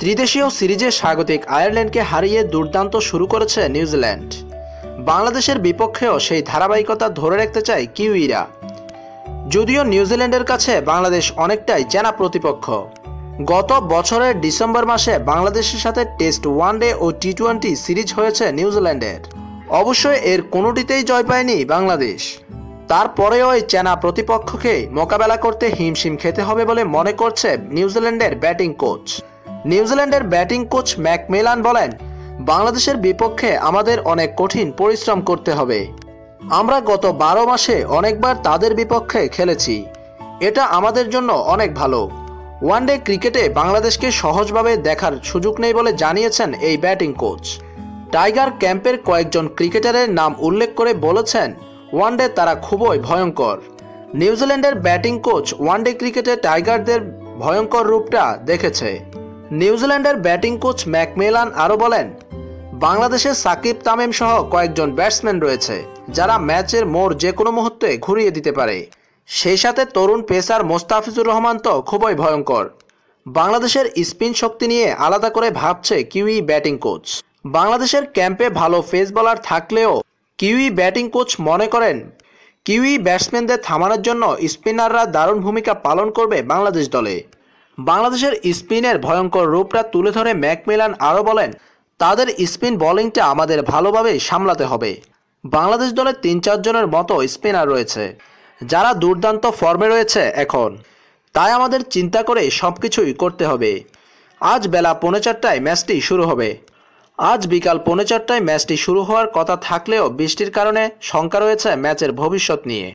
ত্রিদেশীয় সিরিজে স্বাগতিক আয়ারল্যান্ডকে হারিয়ে দুর্দান্ত শুরু করেছে নিউজিল্যান্ড। বাংলাদেশের বিপক্ষেও সেই ধারাবাহিকতা ধরে রাখতে চায় কিউইরা। যদিও নিউজিল্যান্ডের কাছে বাংলাদেশ অনেকটাই চেনা প্রতিপক্ষ। গত বছরের ডিসেম্বর মাসে বাংলাদেশের সাথে টেস্ট ওয়ানডে ও টি টোয়েন্টি সিরিজ হয়েছে নিউজিল্যান্ডের। অবশ্যই এর কোনোটিতেই জয় পায়নি বাংলাদেশ। তারপরেও এই চেনা প্রতিপক্ষকে মোকাবেলা করতে হিমশিম খেতে হবে বলে মনে করছে নিউজিল্যান্ডের ব্যাটিং কোচ। নিউজিল্যান্ডের ব্যাটিং কোচ ম্যাকমেলান বলেন, বাংলাদেশের বিপক্ষে আমাদের অনেক কঠিন পরিশ্রম করতে হবে। আমরা গত বারো মাসে অনেকবার তাদের বিপক্ষে খেলেছি। এটা আমাদের জন্য অনেক ভালো। ওয়ানডে ক্রিকেটে বাংলাদেশকে সহজভাবে দেখার সুযোগ নেই বলে জানিয়েছেন এই ব্যাটিং কোচ। টাইগার ক্যাম্পের কয়েকজন ক্রিকেটারের নাম উল্লেখ করে বলেছেন, ওয়ানডে তারা খুবই ভয়ঙ্কর। নিউজিল্যান্ডের ব্যাটিং কোচ ওয়ানডে ক্রিকেটে টাইগারদের ভয়ঙ্কর রূপটা দেখেছে। নিউজিল্যান্ডের ব্যাটিং কোচ ম্যাকমেলান আরও বলেন, বাংলাদেশে সাকিব তামিম সহ কয়েকজন ব্যাটসম্যান রয়েছে, যারা ম্যাচের মোড় যে কোনো মুহূর্তে ঘুরিয়ে দিতে পারে। সেই সাথে তরুণ পেসার মোস্তাফিজুর রহমান তো খুবই ভয়ঙ্কর। বাংলাদেশের স্পিন শক্তি নিয়ে আলাদা করে ভাবছে কিউই ব্যাটিং কোচ। বাংলাদেশের ক্যাম্পে ভালো ফেস বলার থাকলেও কিউই ব্যাটিং কোচ মনে করেন, কিউই ব্যাটসম্যানদের থামানোর জন্য স্পিনাররা দারুণ ভূমিকা পালন করবে বাংলাদেশ দলে। বাংলাদেশের স্পিনের ভয়ঙ্কর রূপটা তুলে ধরে ম্যাকমিলান আরও বলেন, তাদের স্পিন বোলিংটা আমাদের ভালোভাবে সামলাতে হবে। বাংলাদেশ দলে তিন চারজনের মতো স্পিনার রয়েছে, যারা দুর্দান্ত ফর্মে রয়েছে এখন। তাই আমাদের চিন্তা করে সব কিছুই করতে হবে। আজ বেলা পৌনে চারটায় ম্যাচটি শুরু হবে। আজ বিকাল পৌনে চারটায় ম্যাচটি শুরু হওয়ার কথা থাকলেও বৃষ্টির কারণে শঙ্কা রয়েছে ম্যাচের ভবিষ্যৎ নিয়ে।